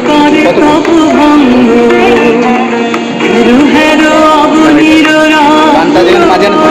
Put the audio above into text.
করে প্রভু ভঙ্গ হেরো হেরো অবনির রাম